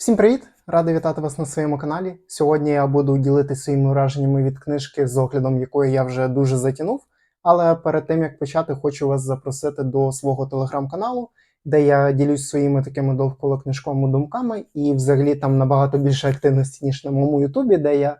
Всім привіт! Радий вітати вас на своєму каналі. Сьогодні я буду ділитися своїми враженнями від книжки, з оглядом якої я вже дуже затягнув. Але перед тим як почати, хочу вас запросити до свого телеграм-каналу, де я ділюсь своїми такими довколокнижковими думками, і взагалі там набагато більше активності, ніж на моєму Ютубі, де я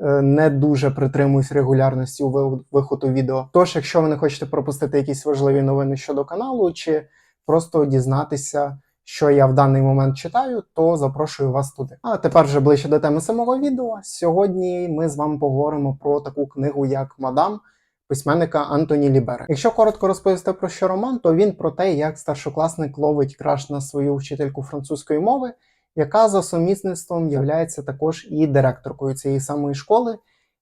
е, не дуже притримуюсь регулярності у виходу відео. Тож, якщо ви не хочете пропустити якісь важливі новини щодо каналу, чи просто дізнатися що я в даний момент читаю, то запрошую вас туди. А тепер вже ближче до теми самого відео. Сьогодні ми з вами поговоримо про таку книгу, як Мадам письменника Антоні Лібера. Якщо коротко розповісти про що роман, то він про те, як старшокласник ловить краш на свою вчительку французької мови, яка за сумісництвом являється також і директоркою цієї самої школи.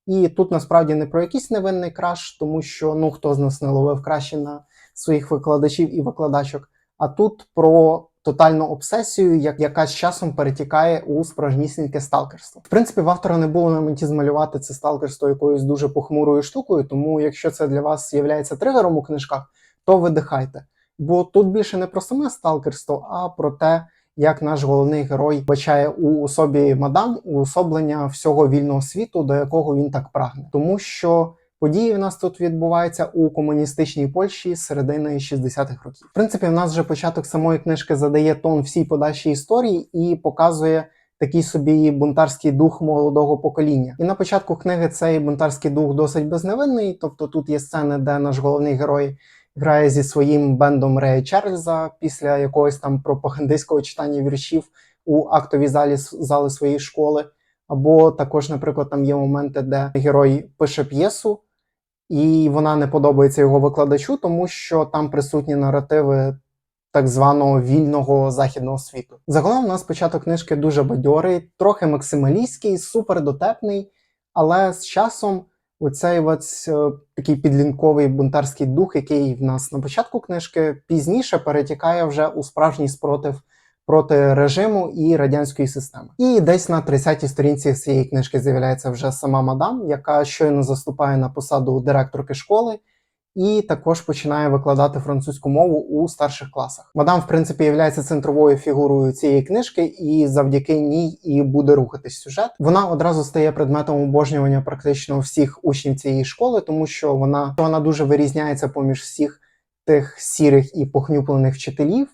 І тут насправді не про якийсь невинний краш, тому що ну хто з нас не ловив краші на своїх викладачів і викладачок. А тут про тотальну обсесію, як, яка з часом перетікає у справжнісіньке сталкерство. В принципі, в автора не було на меті змалювати це сталкерство якоюсь дуже похмурою штукою, тому якщо це для вас є тригером у книжках, то видихайте. Бо тут більше не про саме сталкерство, а про те, як наш головний герой бачає у особі мадам уособлення всього вільного світу, до якого він так прагне, тому що. Події в нас тут відбуваються у комуністичній Польщі середини 60-х років. В принципі, в нас вже початок самої книжки задає тон всій подальшій історії і показує такий собі бунтарський дух молодого покоління. І на початку книги цей бунтарський дух досить безневинний. Тобто тут є сцени, де наш головний герой грає зі своїм бендом Рея Чарльза після якогось там пропагандистського читання віршів у актовій залі зали своєї школи. Або також, наприклад, там є моменти, де герой пише п'єсу, і вона не подобається його викладачу, тому що там присутні наративи так званого вільного західного світу. Загалом у нас початок книжки дуже бадьорий, трохи максималістський, супер дотепний, але з часом оцей ось е, такий підлінковий бунтарський дух, який в нас на початку книжки пізніше перетікає вже у справжній спротив проти режиму і радянської системи. І десь на 30-й сторінці цієї книжки з'являється вже сама мадам, яка щойно заступає на посаду директорки школи. І також починає викладати французьку мову у старших класах. Мадам, в принципі, є центровою фігурою цієї книжки, і завдяки ній і буде рухатись сюжет. Вона одразу стає предметом обожнювання практично всіх учнів цієї школи, тому що вона, вона дуже вирізняється поміж всіх тих сірих і похнюплених вчителів.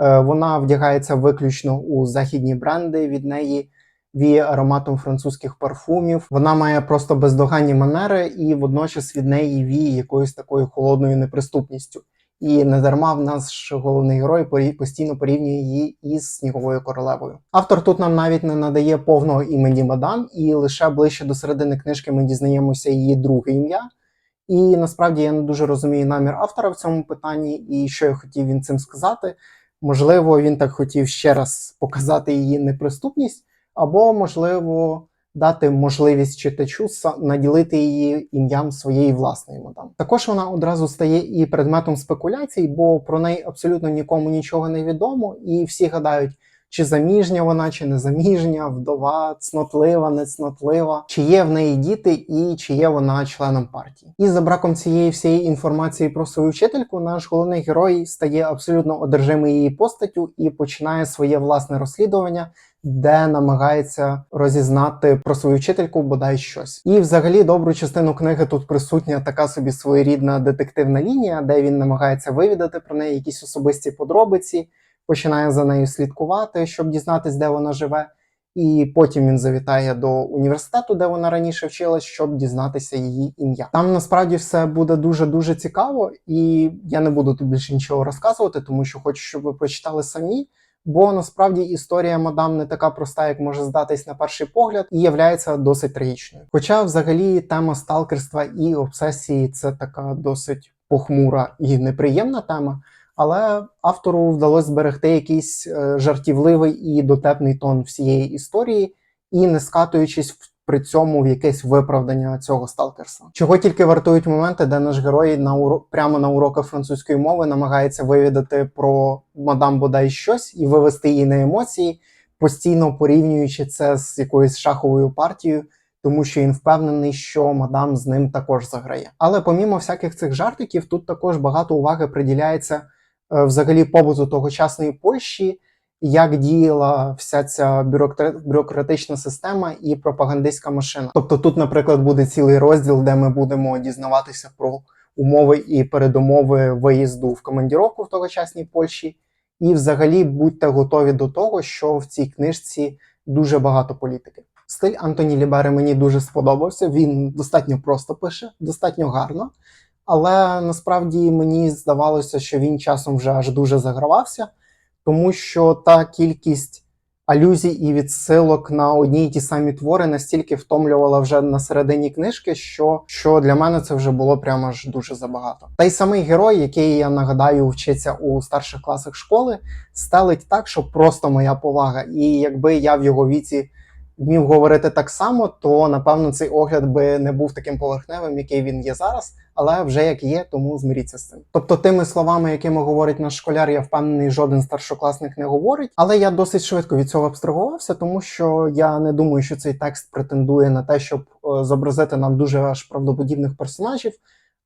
Е, Вона вдягається виключно у західні бренди. Від неї віє ароматом французьких парфумів. Вона має просто бездоганні манери, і водночас від неї віє якоюсь такою холодною неприступністю. І не дарма в нас головний герой постійно порівнює її із сніговою королевою. Автор тут нам навіть не надає повного імені мадам, і лише ближче до середини книжки ми дізнаємося її друге ім'я. І насправді я не дуже розумію намір автора в цьому питанні, і що я хотів він цим сказати. Можливо, він так хотів ще раз показати її неприступність, або, можливо, дати можливість читачу наділити її ім'ям своєї власної мадам. Також вона одразу стає і предметом спекуляцій, бо про неї абсолютно нікому нічого не відомо, і всі гадають, чи заміжня вона, чи не заміжня, вдова, цнотлива, нецнотлива, чи є в неї діти, і чи є вона членом партії. І за браком цієї всієї інформації про свою вчительку, наш головний герой стає абсолютно одержимий її постаттю і починає своє власне розслідування, де намагається розізнати про свою вчительку бодай щось. І взагалі добру частину книги тут присутня така собі своєрідна детективна лінія, де він намагається вивідати про неї якісь особисті подробиці, починає за нею слідкувати, щоб дізнатись, де вона живе. І потім він завітає до університету, де вона раніше вчилась, щоб дізнатися її ім'я. Там насправді все буде дуже дуже цікаво, і я не буду тут більше нічого розказувати, тому що хочу, щоб ви прочитали самі. Бо насправді історія мадам не така проста, як може здатись на перший погляд, і являється досить трагічною. Хоча, взагалі, тема сталкерства і обсесії це така досить похмура і неприємна тема. Але автору вдалося зберегти якийсь е, жартівливий і дотепний тон всієї історії, і не скатуючись при цьому в якесь виправдання цього сталкерства. Чого тільки вартують моменти, де наш герой на уро... прямо на уроках французької мови намагається вивідати про мадам бодай щось і вивести її на емоції, постійно порівнюючи це з якоюсь шаховою партією. Тому що він впевнений, що мадам з ним також заграє. Але помімо всяких цих жартиків, тут також багато уваги приділяється взагалі побуту тогочасної Польщі, як діяла вся ця бюрокра- бюрократична система і пропагандистська машина. Тобто, тут, наприклад, буде цілий розділ, де ми будемо дізнаватися про умови і передумови виїзду в командіровку в тогочасній Польщі. І, взагалі, будьте готові до того, що в цій книжці дуже багато політики. Стиль Антоні Лібери мені дуже сподобався. Він достатньо просто пише, достатньо гарно. Але насправді мені здавалося, що він часом вже аж дуже загравався, тому що та кількість алюзій і відсилок на одні й ті самі твори настільки втомлювала вже на середині книжки, що, що для мене це вже було прямо аж дуже забагато. Та й самий герой, який я нагадаю, вчиться у старших класах школи, стелить так, що просто моя повага. І якби я в його віці вмів говорити так само, то напевно цей огляд би не був таким поверхневим, який він є зараз, але вже як є, тому змиріться з цим. Тобто, тими словами, якими говорить наш школяр, я впевнений, жоден старшокласник не говорить. Але я досить швидко від цього абстрагувався, тому що я не думаю, що цей текст претендує на те, щоб е, зобразити нам дуже аж правдоподібних персонажів.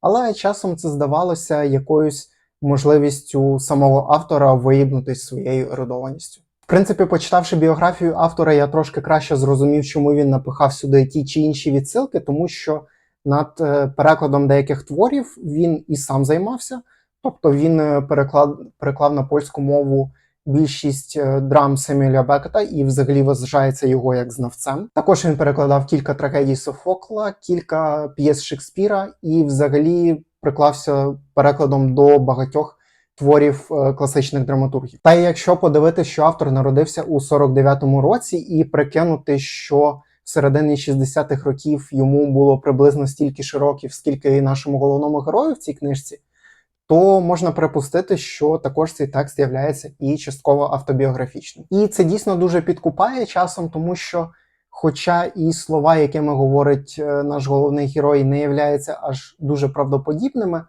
Але часом це здавалося якоюсь можливістю самого автора виїбнутись своєю ерудованістю. В принципі, почитавши біографію автора, я трошки краще зрозумів, чому він напихав сюди ті чи інші відсилки, тому що над е, перекладом деяких творів він і сам займався. Тобто він е, переклад, переклав на польську мову більшість е, драм Семюеля Бекета і взагалі вважається його як знавцем. Також він перекладав кілька трагедій Софокла, кілька п'єс Шекспіра і взагалі приклався перекладом до багатьох творів е, класичних драматургів. Та якщо подивитися, що автор народився у 49-му році, і прикинути, що в середині 60-х років йому було приблизно стільки ж років, скільки і нашому головному герою в цій книжці, то можна припустити, що також цей текст є і частково автобіографічним. І це дійсно дуже підкупає часом, тому що. Хоча і слова, якими говорить е, наш головний герой, не являються аж дуже правдоподібними,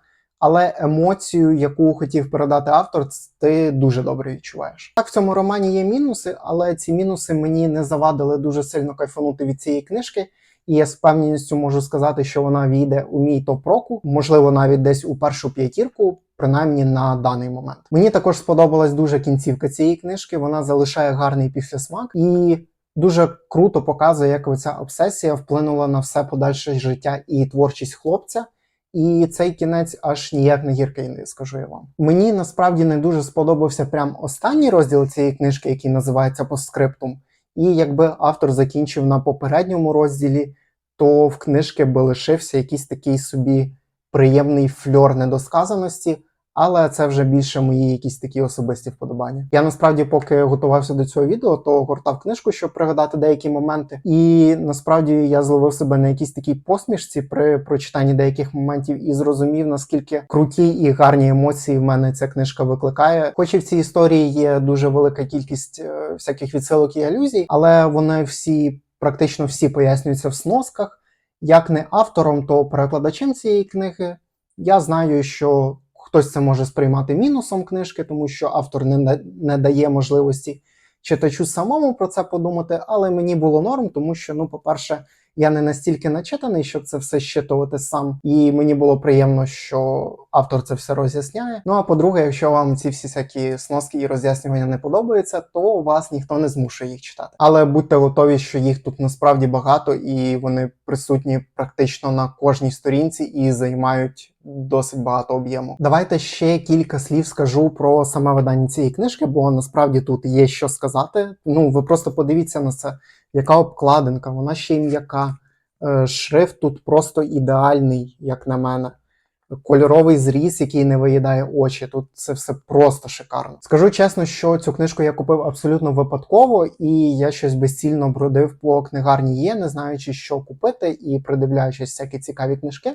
але емоцію, яку хотів передати автор, ти дуже добре відчуваєш. Так, в цьому романі є мінуси, але ці мінуси мені не завадили дуже сильно кайфанути від цієї книжки. І я з певністю можу сказати, що вона війде у мій топ-року, можливо, навіть десь у першу п'ятірку, принаймні на даний момент. Мені також сподобалась дуже кінцівка цієї книжки. Вона залишає гарний післясмак і дуже круто показує, як оця обсесія вплинула на все подальше життя і творчість хлопця. І цей кінець аж ніяк не гіркий, не скажу я вам. Мені насправді не дуже сподобався прям останній розділ цієї книжки, який називається постскриптум. І якби автор закінчив на попередньому розділі, то в книжки би лишився якийсь такий собі приємний фльор недосказаності, але це вже більше мої якісь такі особисті вподобання. Я насправді, поки готувався до цього відео, то гортав книжку, щоб пригадати деякі моменти. І насправді я зловив себе на якійсь такій посмішці при прочитанні деяких моментів і зрозумів, наскільки круті і гарні емоції в мене ця книжка викликає. Хоч і в цій історії є дуже велика кількість е, всяких відсилок і алюзій, але вони всі практично всі пояснюються в сносках. Як не автором, то перекладачем цієї книги. Я знаю, що Хтось це може сприймати мінусом книжки, тому що автор не, не дає можливості читачу самому про це подумати, але мені було норм, тому що, ну, по-перше, я не настільки начитаний, щоб це все щитувати сам, і мені було приємно, що автор це все роз'ясняє. Ну а по-друге, якщо вам ці всі всякі сноски і роз'яснювання не подобаються, то вас ніхто не змушує їх читати. Але будьте готові, що їх тут насправді багато, і вони присутні практично на кожній сторінці і займають. Досить багато об'єму. Давайте ще кілька слів скажу про саме видання цієї книжки, бо насправді тут є що сказати. Ну, ви просто подивіться на це яка обкладинка, вона ще й м'яка. Е, шрифт тут просто ідеальний, як на мене. Кольоровий зріз, який не виїдає очі. Тут це все просто шикарно. Скажу чесно, що цю книжку я купив абсолютно випадково, і я щось безцільно бродив по книгарні є, не знаючи, що купити, і придивляючись всякі цікаві книжки.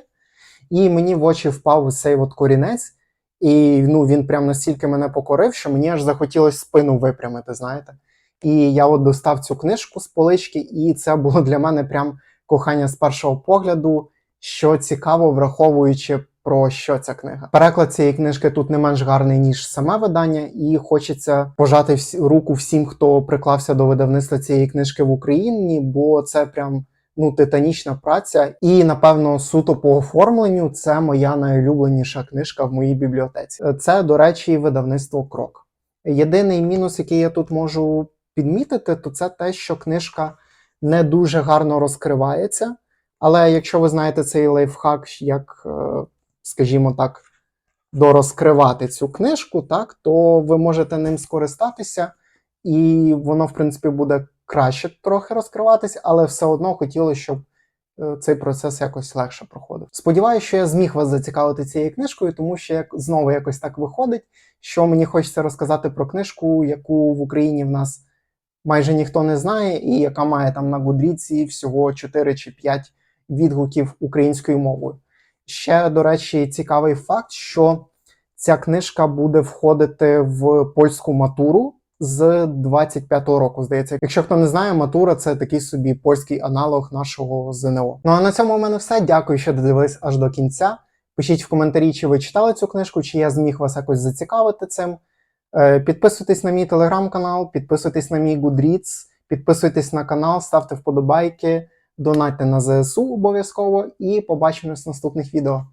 І мені в очі впав цей от корінець, і ну, він прям настільки мене покорив, що мені аж захотілося спину випрямити, знаєте. І я от достав цю книжку з полички, і це було для мене прям кохання з першого погляду, що цікаво, враховуючи про що ця книга. Переклад цієї книжки тут не менш гарний, ніж саме видання, і хочеться пожати руку всім, хто приклався до видавництва цієї книжки в Україні, бо це прям. Ну, титанічна праця, і напевно суто по оформленню це моя найулюбленіша книжка в моїй бібліотеці. Це, до речі, видавництво Крок. Єдиний мінус, який я тут можу підмітити, то це те, що книжка не дуже гарно розкривається. Але якщо ви знаєте цей лайфхак, як, е, скажімо так, дорозкривати цю книжку, так, то ви можете ним скористатися, і воно, в принципі, буде краще трохи розкриватись, але все одно хотілося, щоб е, цей процес якось легше проходив. Сподіваюся, що я зміг вас зацікавити цією книжкою, тому що як знову якось так виходить, що мені хочеться розказати про книжку, яку в Україні в нас майже ніхто не знає, і яка має там на Гудріці всього 4 чи 5 відгуків українською мовою. Ще, до речі, цікавий факт, що ця книжка буде входити в польську матуру з 25-го року. Здається, якщо хто не знає, матура це такий собі польський аналог нашого ЗНО. Ну а на цьому у мене все. Дякую, що додивились аж до кінця. Пишіть в коментарі, чи ви читали цю книжку, чи я зміг вас якось зацікавити цим. Е, Підписуйтесь на мій телеграм-канал, підписуйтесь на мій Goodreads, підписуйтесь на канал, ставте вподобайки, донатьте на ЗСУ обов'язково і побачимось в наступних відео.